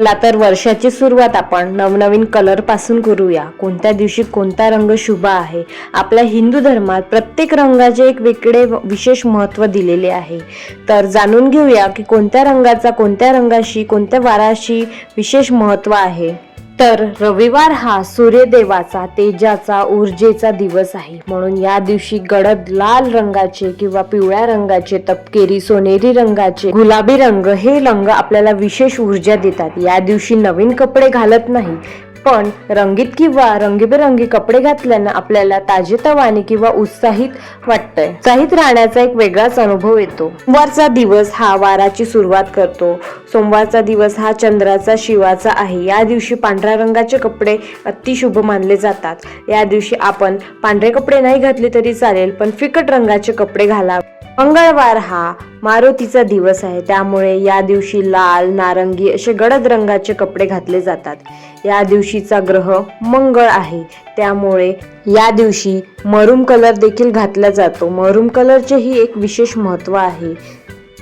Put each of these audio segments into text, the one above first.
चला तर वर्षाची सुरुवात आपण नवनवीन कलरपासून करूया. कोणत्या दिवशी कोणता रंग शुभ आहे? आपल्या हिंदू धर्मात प्रत्येक रंगाचे एक वेगळे विशेष महत्त्व दिलेले आहे. तर जाणून घेऊया की कोणत्या रंगाचा कोणत्या रंगाशी कोणत्या वाराशी विशेष महत्त्व आहे? तर रविवार हा सूर्यदेवाचा तेजाचा ऊर्जेचा दिवस आहे. म्हणून या दिवशी गडद लाल रंगाचे किंवा पिवळ्या रंगाचे तपकेरी सोनेरी रंगाचे गुलाबी रंग हे रंग आपल्याला विशेष ऊर्जा देतात. या दिवशी नवीन कपडे घालत नाही पण रंगीत किंवा रंगीबेरंगी कपडे घातल्यानं आपल्याला ताजेतवाने किंवा उत्साहित वाटतंय. उत्साहित राहण्याचा एक वेगळाच अनुभव येतो. सोमवारचा दिवस हा वाराची सुरुवात करतो. सोमवारचा दिवस हा चंद्राचा शिवाचा आहे. या दिवशी पांढऱ्या रंगाचे कपडे अतिशुभ मानले जातात. या दिवशी आपण पांढरे कपडे नाही घातले तरी चालेल पण फिकट रंगाचे कपडे घालावे. मंगळवार हा मारुतीचा दिवस आहे. त्यामुळे या दिवशी लाल नारंगी असे गडद रंगाचे कपडे घातले जातात. या दिवशीचा ग्रह मंगळ आहे. त्यामुळे या दिवशी मरूम कलर देखील घातला जातो. मरूम कलरचे ही एक विशेष महत्त्व आहे.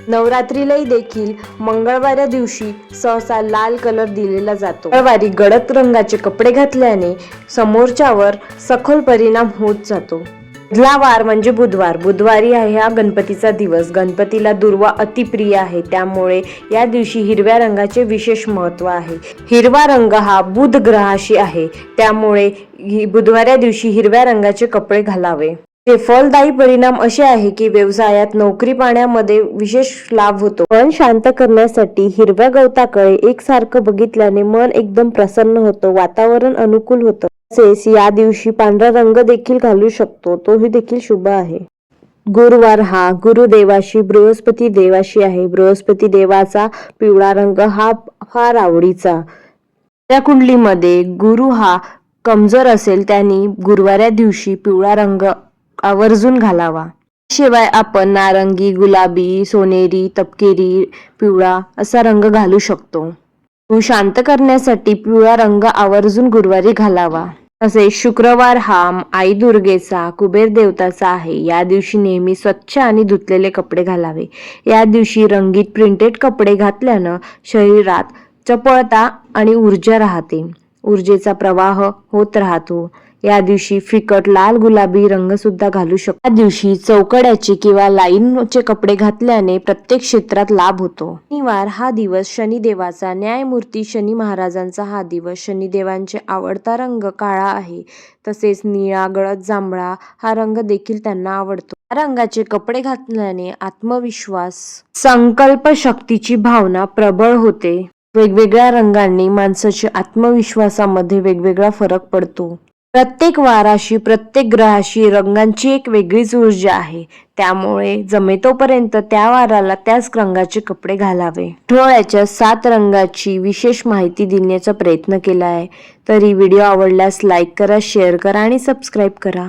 नवरात्रीलाही देखील मंगळवाऱ्या दिवशी सहसा लाल कलर दिलेला जातो. मंगळवारी गडद रंगाचे कपडे घातल्याने समोरच्यावर सखोल परिणाम होत जातो. मधला वार म्हणजे बुधवार. बुधवारी आहे हा गणपतीचा दिवस. गणपतीला दुर्वा अतिप्रिय आहे. त्यामुळे या दिवशी हिरव्या रंगाचे विशेष महत्त्व आहे. हिरवा रंग हा बुध ग्रहाशी आहे. त्यामुळे बुधवार या दिवशी हिरव्या रंगाचे कपडे घालावे. ते फलदायी परिणाम असे आहे की व्यवसायात नोकरी पाण्यामध्ये विशेष लाभ होतो. मन शांत करण्यासाठी हिरव्या गवताकडे एकसारखं बघितल्याने मन एकदम प्रसन्न होतं. वातावरण अनुकूल होतं. तसेच या दिवशी पांढरा रंग देखील घालू शकतो. तोही देखील शुभ आहे. गुरुवार हा गुरुदेवाशी बृहस्पती देवाशी आहे. बृहस्पती देवाचा पिवळा रंग हा फार आवडीचा. त्या कुंडलीमध्ये गुरु हा कमजोर असेल त्यांनी गुरुवाऱ्या दिवशी पिवळा रंग आवर्जून घालावा. शिवाय आपण नारंगी गुलाबी सोनेरी तपकेरी पिवळा असा रंग घालू शकतो. शांत करण्यासाठी पिवळा रंग आवर्जून गुरुवारी घालावा. तसेच शुक्रवार हा आई दुर्गेचा कुबेर देवताचा आहे. या दिवशी नेहमी स्वच्छ आणि धुतलेले कपडे घालावे. या दिवशी रंगीत प्रिंटेड कपडे घातल्यानं शरीरात चपळता आणि ऊर्जा राहते. ऊर्जेचा प्रवाह होत राहतो. या दिवशी फिकट लाल गुलाबी रंग सुद्धा घालू शकतो. या दिवशी चौकड्याचे किंवा लाईनचे कपडे घातल्याने प्रत्येक क्षेत्रात लाभ होतो. शनिवार हा दिवस शनिदेवाचा न्यायमूर्ती शनी महाराजांचा हा दिवस. शनिदेवांचे आवडता रंग काळा आहे तसेच निळा गळद जांभळा हा रंग देखील त्यांना आवडतो. या रंगाचे कपडे घातल्याने आत्मविश्वास संकल्प शक्तीची भावना प्रबळ होते. वेगवेगळ्या रंगांनी माणसाच्या आत्मविश्वासामध्ये वेगवेगळा फरक पडतो. प्रत्येक वाराशी प्रत्येक ग्रहाशी रंगांची एक वेगळीच ऊर्जा आहे. त्यामुळे जमेतोपर्यंत त्या वाराला त्याच रंगाचे कपडे घालावे. ठोळ्याच्या सात रंगाची विशेष माहिती देण्याचा प्रयत्न केला आहे तरी व्हिडिओ आवडल्यास लाईक करा शेअर करा आणि सबस्क्राईब करा.